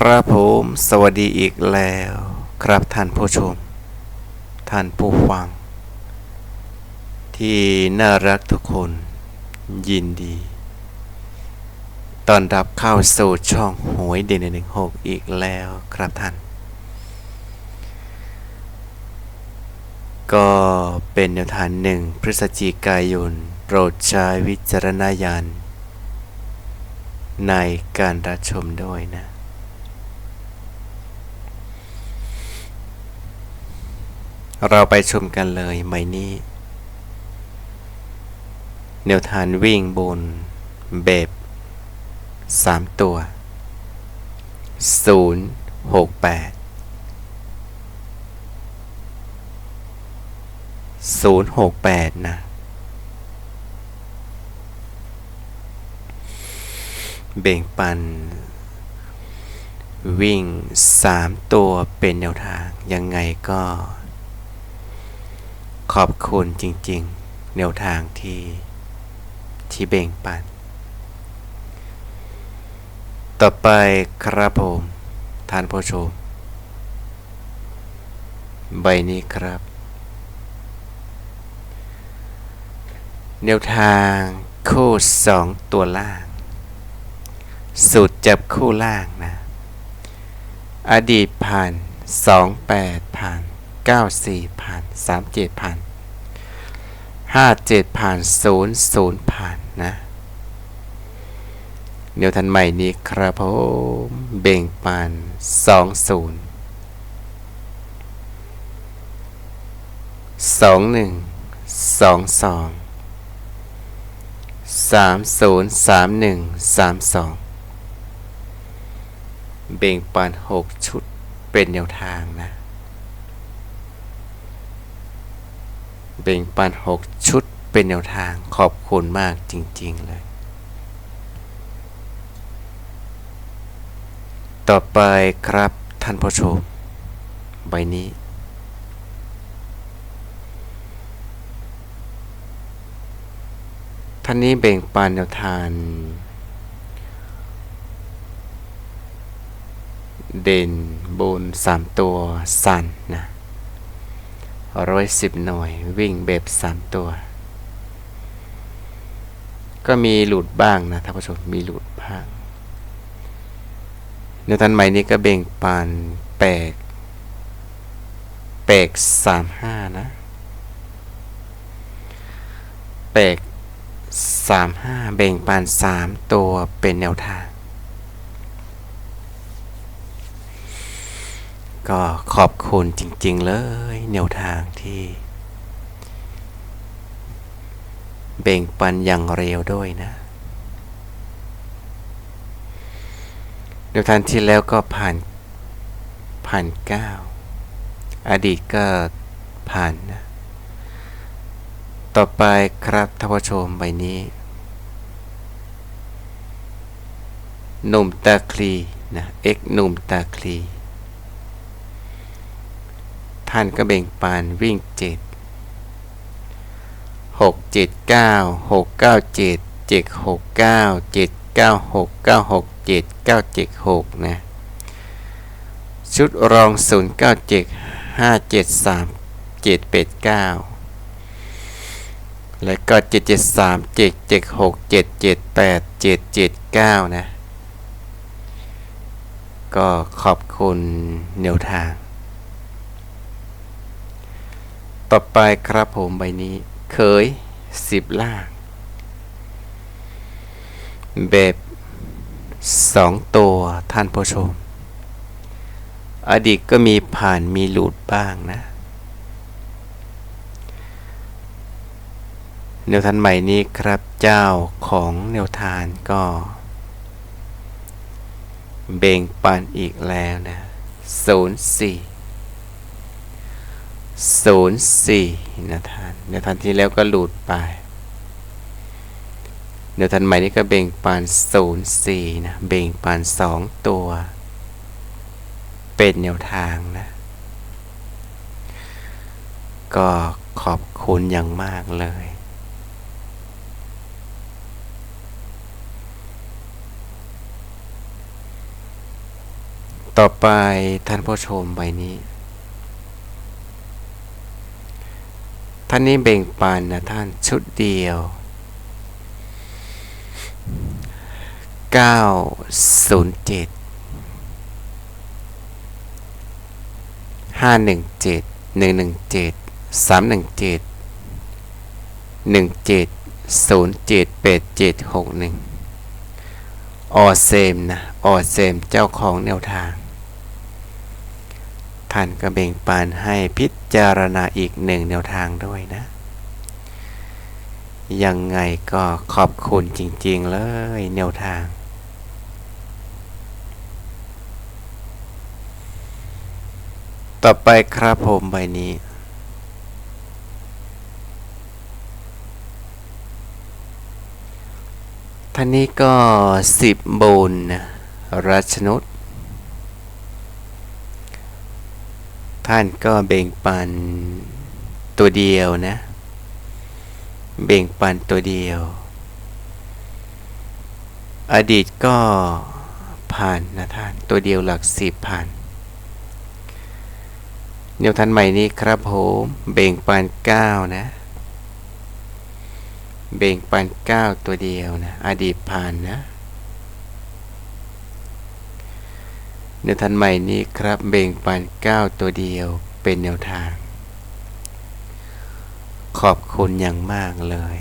ครับผมสวัสดีอีกแล้ว ครับท่านผู้ชม ท่านผู้ฟัง ที่น่ารักทุกคน ยินดีตอนรับเข้าสู่ช่องหวยเด่นหนึ่งหกอีกแล้วครับท่าน ก็เป็นแนวทางหนึ่งพฤศจิกายน โปรดใช้วิจารณญาณในการรับชมด้วยนะ เราไปชมกันเลยไหมนี้ แนวทางวิ่งบน แบบสามตัวศูนย์หกแปดศูนย์หกแปดนะ เบ่งปัน วิ่งสามตัวเป็นแนวทาง ยังไงก็ ขอบคุณจริง ๆ แนวทางที่ที่เบ่งปัน ต่อไปครับผมท่านผู้ชม ใบนี้ครับ แนวทางคู่สองตัวล่าง สูตรจับคู่ล่างนะ อดีตผ่านสองแปดผ่าน ก้าสี่ผ่านสามเจ็ดผ่านห้าเจ็ดผ่านศูนย์ศูนย์ผ่านนะเดี๋ยวทันใหม่นี้ครับผมเบ่งปานสองศูนย์สองหนึ่งสองสองสามศูนย์สามหนึ่งสามสองเบ่งปานหกชุดเป็นแนวทางนะ เบ่งปันหกชุดเป็นแนวทางขอบคุณมากจริง ๆ เลย ต่อไปครับท่านผู้ชมใบนี้ ท่านนี้เบ่งปันแนวทางเด่นบนสามตัวสั่นนะ ร้อยสิบหน่วย วิ่งแบบสามตัว ก็มีหลุดบ้างนะท่านผู้ชมมีหลุดบ้างในทันใหม่นี้ก็เบ่งปานแปลกแปลกสามห้านะแปลกสามห้าเบ่งปานสามตัวเป็นแนวทาง ก็ขอบคุณจริง ๆ เลยแนวทางที่ เบ่งปันอย่างเร็วด้วยนะแนวทางที่แล้วก็ผ่านผ่านเก้าอดีตก็ผ่านนะ ต่อไปครับท่านผู้ชมใบนี้หนุ่มตาคลีนะเอ็กหนุ่มตาคลี ท่านก็เบ่งปานวิ่งเจ็ดหกเจ็ดเก้าหกเก้าเจ็ดเจ็ดหกเก้าเจ็ดเก้าหกเก้าหกเจ็ดเก้าเจ็ดหกนะชุดรองศูนย์เก้าเจ็ดห้าเจ็ดสามเจ็ดเป็ดเก้าแล้วก็เจ็ดเจ็ดสามเจ็ดเจ็ดหกเจ็ดเจ็ดแปดเจ็ดเจ็ดเก้านะ ก็ขอบคุณแนวทาง ต่อไปครับผมใบนี้เคยสิบล่าง แบบสองตัวท่านผู้ชม อดีตก็มีผ่านมีหลุดบ้างนะ แนวทานใหม่นี้ครับเจ้าของแนวทานก็เบ่งปันอีกแล้วนะศู นย์สี่ศูนย์สี่นะท่านแนวทานที่แล้วก็หลุดไปแนวทานใหม่นี้ก็เบ่งปานศูนย์สี่นะเบ่งปานสองตัว เป็นแนวทางนะก็ขอบคุณอย่างมากเลย ต่อไปท่านผู้ชมใบนี้ ท่านนี้เบ่งปันนะท่านชุดเดียว 907 517 117 317 17 078761 ออเซมนะ ออเซมเจ้าของแนวทาง ท่านก็เบ่งปานให้พิจารณาอีกหนึ่งแนวทางด้วยนะ ยังไงก็ขอบคุณจริง ๆ เลยแนวทางต่อไปครับผมใบนี้ ท่านนี้ก็สิบบุญนะรัชนุษ ท่านก็เบ่งปันตัวเดียวนะ เบ่งปันตัวเดียว อดีตก็ผ่านนะท่าน ตัวเดียวหลักสิบผ่านเนียวท่านใหม่นี้ครับผมเบ่งปันเก้านะ เบ่งปันเก้าตัวเดียวนะ อดีตผ่านนะ เนียวท่านใหม่นี้ครับเบ่งปันเก้าตัวเดียวเป็นแนวทาง ขอบคุณอย่างมากเลย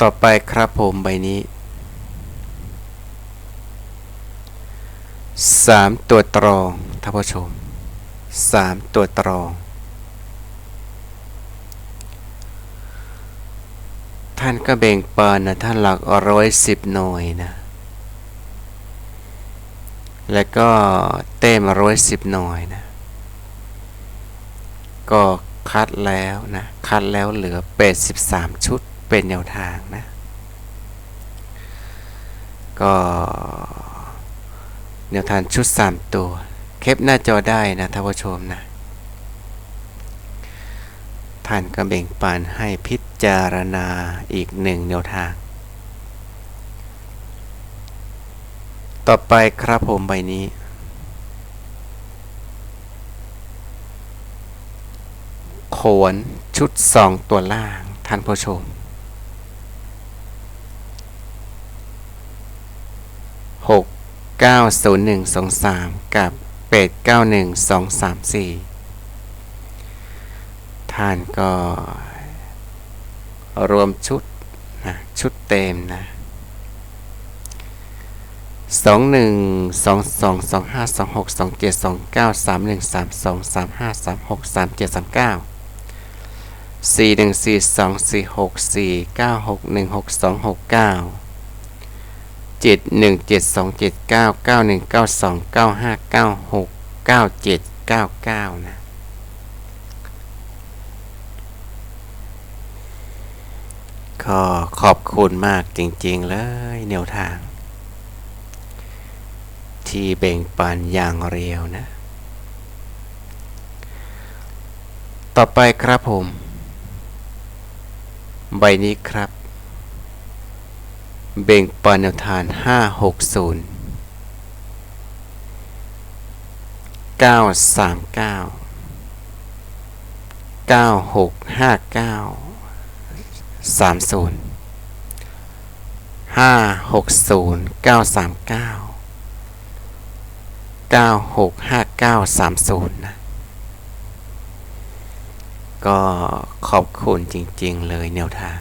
ต่อไปครับผมใบนี้สามตัวตรองท่านผู้ชมสามตัวตรอง ท่านก็เบ่งปานนะท่านหลักร้อยสิบหน่วยนะ แล้วก็เต้มร้อยสิบหน่วยนะ ก็คัดแล้วนะ คัดแล้วเหลือ83ชุดเป็นแนวทางนะ ก็แนวทางชุด3ตัว เคปหน้าจอได้นะท่านผู้ชมนะ ท่านก็เบ่งปานให้พิจารณาอีกหนึ่งแนวทาง ต่อไปครับผมใบนี้ โขนชุดสองตัวล่างท่านผู้ชมหกเก้าศูนย์หนึ่งสองสามกับแปดเก้าหนึ่งสองสามสี่ ท่านก็รวมชุดนะชุดเต็มนะสองหนึ่งสองสองสองห้าสองหกสองเจ็ดสองเก้าสามหนึ่งสามสองสามห้าสามหกสามเจ็ดสามเก้าสี่หนึ่งสี่สองสี่หกสี่เก้าหกหนึ่งหกสองหกเก้าเจ็ดหนึ่งเจ็ดสองเจ็ดเก้าเก้าหนึ่งเก้าสองเก้าห้าเก้าหกเก้าเจ็ดเก้าเก้านะ ก็ขอบคุณมากจริง ๆ เลยแนวทาง ที่เบ่งปันอย่างเรียวนะ ต่อไปครับผม ใบนี้ครับ เบ่งปันแนวทาน560 939 9659 สามศูนย์ห้าหกศูนย์เก้าสามเก้าเก้าหกห้าเก้าสามศูนย์นะ ก็ขอบคุณจริง ๆ เลยแนวทาง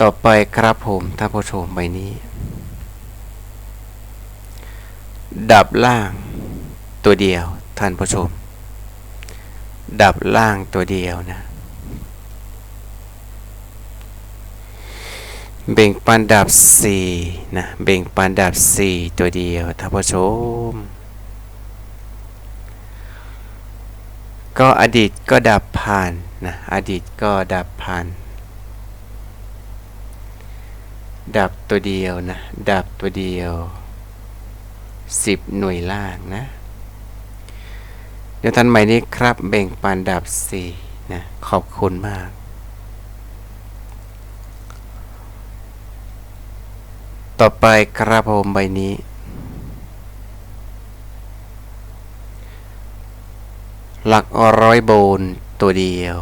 ต่อไปครับผมท่านผู้ชมใบนี้ ดับล่างตัวเดียวท่านผู้ชม ดับล่างตัวเดียวนะ เบ่งปันดับสี่นะเบ่งปันดับสี่ตัวเดียวท่านผู้ชม ก็อดีตก็ดับผ่านนะอดีตก็ดับผ่าน ดับตัวเดียวนะ ดับตัวเดียวสิบหน่วยล่างนะ ดี๋ยวท่านใหม่นี้ครับเบ่งปันดับสี่นะขอบคุณมาก ต่อไปครับผมใบนี้ หลักอร้อยโบนตัวเดียว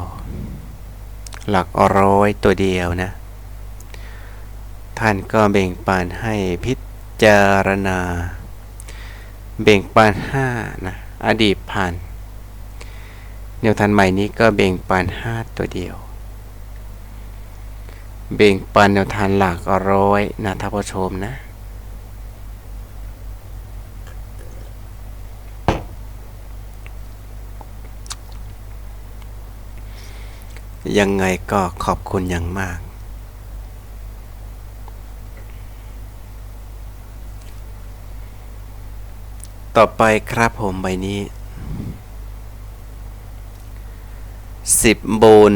หลักอร้อยตัวเดียวนะ ท่านก็เบ่งปันให้พิจารณาเบ่งปันห้านะอดีตผ่าน แนวทันใหม่นี้ก็เบ่งปันห้าตัวเดียว เบ่งปันแนวทานหลักร้อยนะท่านผู้ชมนะยังไงก็ขอบคุณอย่างมาก ต่อไปครับผมใบนี้ สิบโบน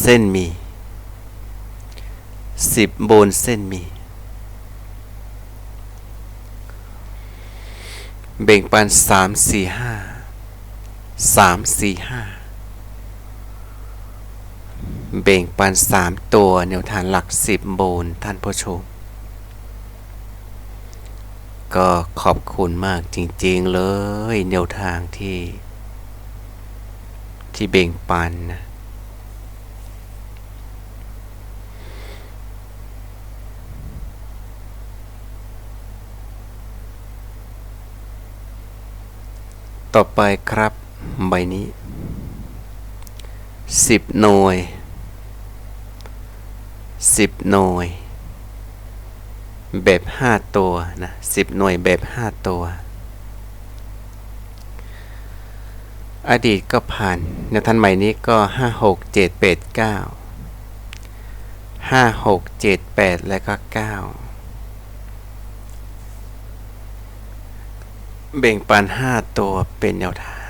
เส้นมีสิบโบนเส้นมี เบ่งปันสามสี่ห้าสามสี่ห้าเบ่งปันสามตัวแนวทางหลักสิบโบนท่านผู้ชม ก็ขอบคุณมากจริงๆเลยแนวทางที่ ที่เบ่งปันนะต่อไปครับใบนี้สิบหน่วยสิบหน่วย แบบห้าตัวนะสิบหน่วยแบบห้าตัว อดีตก็ผ่านในทันใหม่นี้ก็ห้าหกเจ็ดแปดเก้าห้าหกเจ็ดแปดและก็เก้าเบ่งปันห้าตัวเป็นแนวทาง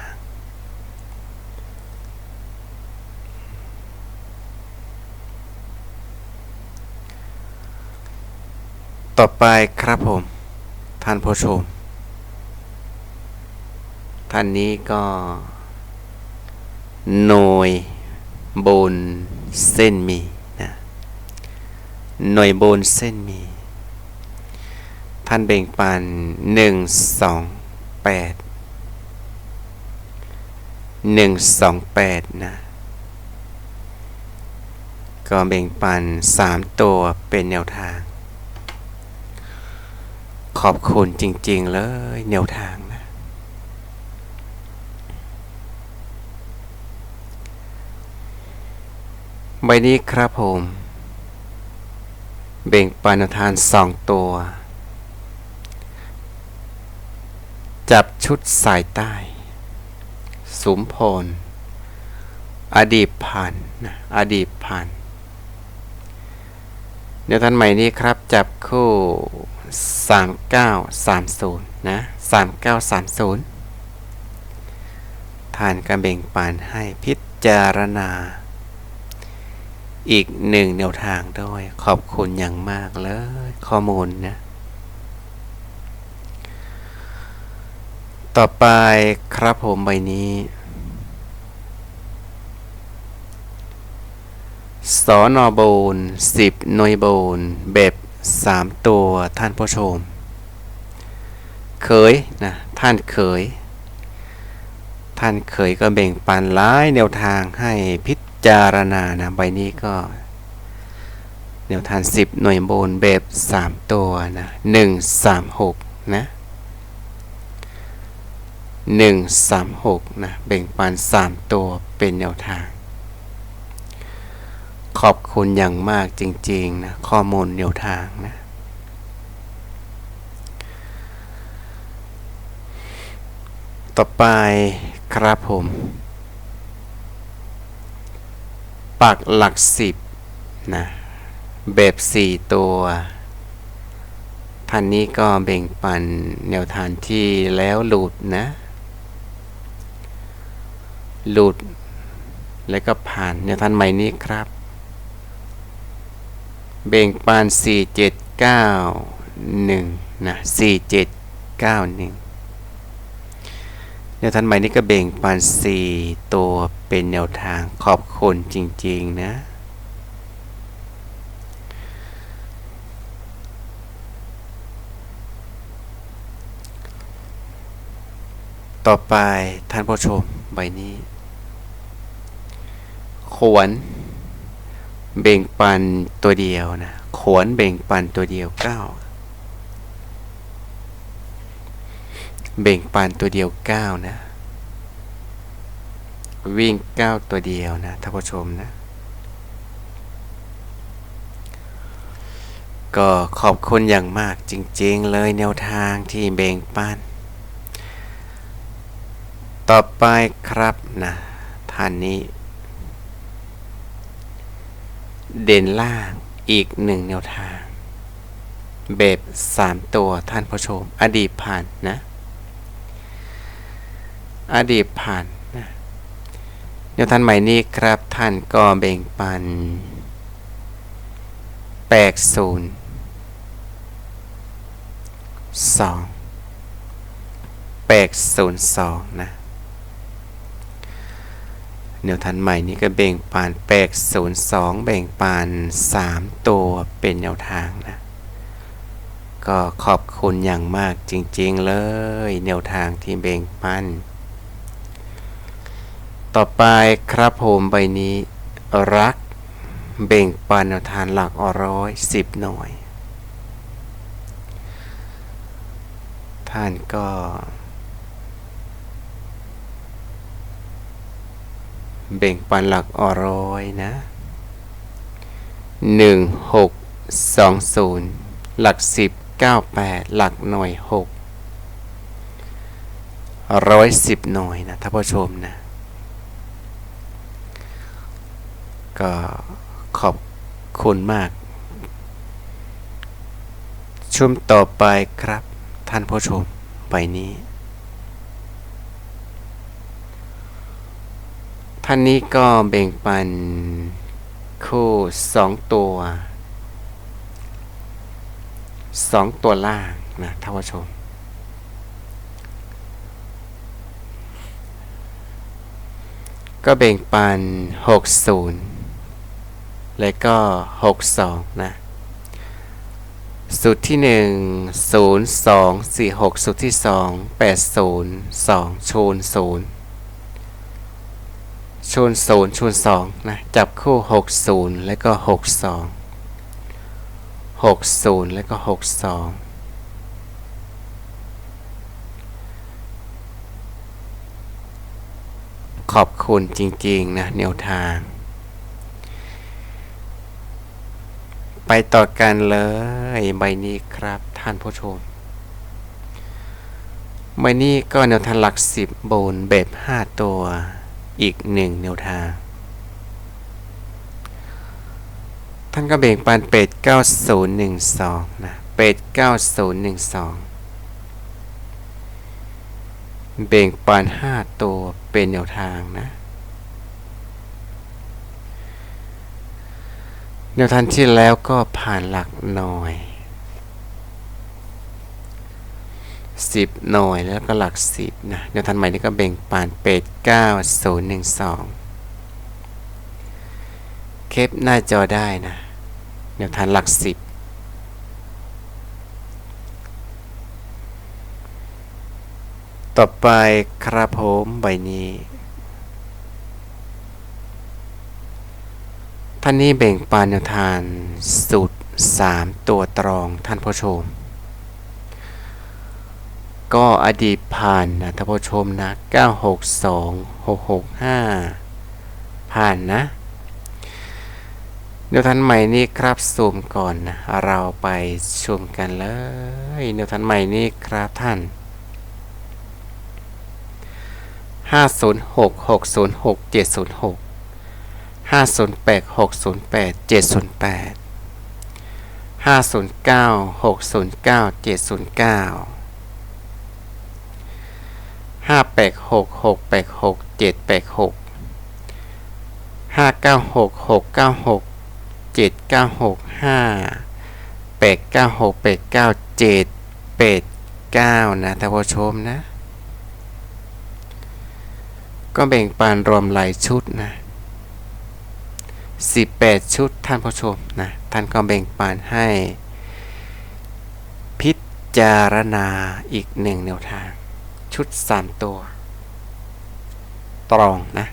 ต่อไปครับผม ท่านผู้ชม ท่านนี้ก็ หน่วยบนเส้นมีนะหน่วยบนเส้นมีท่านเบ่งปันหนึ่งสองแปดหนึ่งสองแปดนะก็เบ่งปันสามตัวเป็นแนวทาง ขอบคุณจริง ๆ เลยแนวทาง ใบนี้ครับผม เบ่งปานทานสองตัว จับชุดสายใต้สุมพล อดีตผ่านนะอดีตผ่านเดี๋ยวท่านใหม่นี้ครับ จับคู่ 3930 นะ 3930 ทานกระเบ่งปานให้พิจารณา อีกหนึ่งแนวทางด้วย ขอบคุณอย่างมากเลย ข้อมูลนะ ต่อไปครับผมใบนี้สอนอบูนสิบหน่วยบูนแบบสามตัวท่านผู้ชม เคยนะท่านเคย ท่านเคยก็แบ่งปันหลายแนวทางให้พิ จารณานะใบนี้ก็แนวทานสิบหน่วยโบนแบบสามตัวนะหนึ่งสามหกนะหนึ่งสามหกนะแบ่งปันสามตัวเป็นแนวทาง ขอบคุณอย่างมากจริงๆนะข้อมูลแนวทางนะต่อไปครับผม ปักหลักสิบนะแบบสี่ตัวท่านนี้ก็เบ่งปันแนวทางที่แล้วหลุดนะ หลุด แล้วก็ผ่านแนวทางใหม่นี้ครับเบ่งปันสี่เจ็ดเก้าหนึ่งนะสี่เจ็ดเก้าหนึ่ง แนวทางใหม่นี้ก็เบ่งปันสี่ตัวเป็นแนวทางขอบคุณจริง ๆ นะ ต่อไปท่านผู้ชมใบนี้ขวนเบ่งปันตัวเดียวนะขวนเบ่งปันตัวเดียวก้า9 เบ่งปันตัวเดียวเก้านะ วิ่งเก้าตัวเดียวนะท่านผู้ชมนะ ก็ขอบคุณอย่างมากจริง ๆ เลยแนวทางที่เบ่งปันต่อไปครับนะท่านนี้ เด่นล่างอีกหนึ่งแนวทาง แบบสามตัวท่านผู้ชม อดีตผ่านนะ อดีตผ่านนะแนวท่างใหม่นี้ครับท่านก็เบ่งปันแปดศูนย์สองแปดศูนย์สองนะแนวทันใหม่นี้ก็แบ่งปานแปกศูนย์สองแบ่งปานสามตัวเป็นแนวทางนะก็ขอบคุณอย่างมากจริงๆเลย แนวทางที่แบ่งปัน ต่อไปครับผมใบนี้รักแบ่งปันทางหลักร้อยสิบหน่วย ท่านก็ เบ่งปันหลักอร้อยนะหนึ่งหกสองศูนย์หลักสิบเก้าแปดหลักหน่วยหกร้อยสิบหน่วยนะท่านผู้ชมนะ ก็ขอบคุณมาก ชุมต่อไปครับท่านผู้ชมใบนี้ ท่านนี้ก็แบ่งปันคู่สองตัวสองตัวล่างนะท่านผู้ชมก็แบ่งปัน60 และก็ 62 นะ สูตรที่ 1 0 2 4 6 สูตรที่ 2 8 0 2 ชูน0ชูนศูนย์ชูนสองนะ จับคู่หกศูนย์แล้วก็หกสองหกศูนย์แล้วก็หกสองขอบคุณจริง ๆ นะแนวทาง ไปต่อกันเลยใบนี้ครับท่านผู้ชมใบนี้ก็แนวทางหลักสิบบนแบบห้าตัว อีกหนึ่งแนวทาง ท่านก็เบ่งปันเป็ด 9012 นะ เป็ด 9012 เบ่งปัน 5 ตัวเป็นแนวทางนะ แนวทางที่แล้วก็ผ่านหลักหน่อยสิบหน่วยแล้วก็หลักสิบนะแนวทันใหม่นี่ก็แบ่งปานเปดเก้าศูนย์หนึ่งสองเคปหน้าจอได้นะแนวทันหลักสิบต่อไปครับผมใบนี้ ท่านนี้แบ่งปานแนวทานสูตรสามตัวตรองท่านผู้ชม ก็อดีตผ่านนะท่านผู้ชมนะ 962 665 ผ่านนะเดี๋ยวทันใหม่นี้ครับซูมก่อนนะเราไปชมกันเลยเดี๋ยวทันใหม่นี้ครับท่าน 506 606 706 508 608 708 509 609 709ห้าแปดหกหกแปดหกเจ็ดแปดหกห้าเก้าหกหกเก้าหกเจ็ดเก้าหกห้าแปดเก้าหกแปดเก้าเจ็ดแปดเก้านะท่านผู้ชมนะ ก็แบ่งปันรวมหลายชุดนะ 18 ชุดท่านผู้ชมนะท่านก็แบ่งปันให้ พิจารณาอีกหนึ่งแนวทาง ชุด 3 ตัว ตรองนะ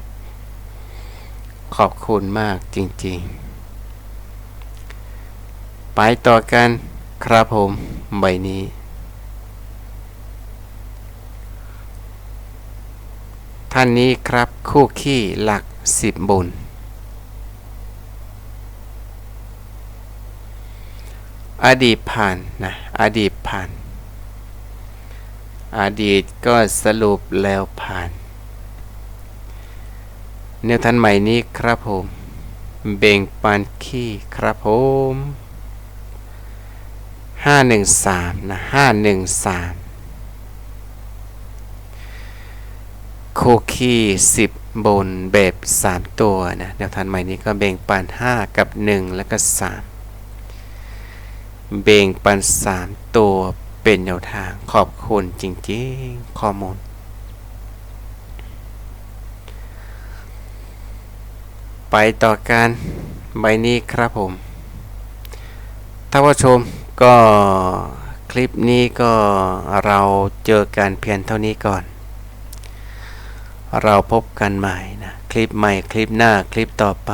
ขอบคุณมากจริงๆ ไปต่อกันครับผมใบนี้ท่านนี้ครับคู่ขี้หลักสิบบน อดีตผ่านนะอดีตผ่าน อดีตก็สรุปแล้วผ่านแนวทันใหม่นี้ครับผม เบ่งปันขี้ครับผมห้าหนึ่งสามนะห้าหนึ่งสามโคคีสิบบนแบบสามตัวนะแนวทันใหม่นี้ก็เบ่งปันห้ากับหนึ่งแล้วก็สาม เบ่งปันสามตัวเป็นแนวทางขอบคุณจริงๆข้อมูล ไปต่อการใบนี้ครับผมท่านผู้ชมก็คลิปนี้ก็เราเจอกันเพียงเท่านี้ก่อน เราพบกันใหม่นะ คลิปใหม่คลิปหน้าคลิปต่อไป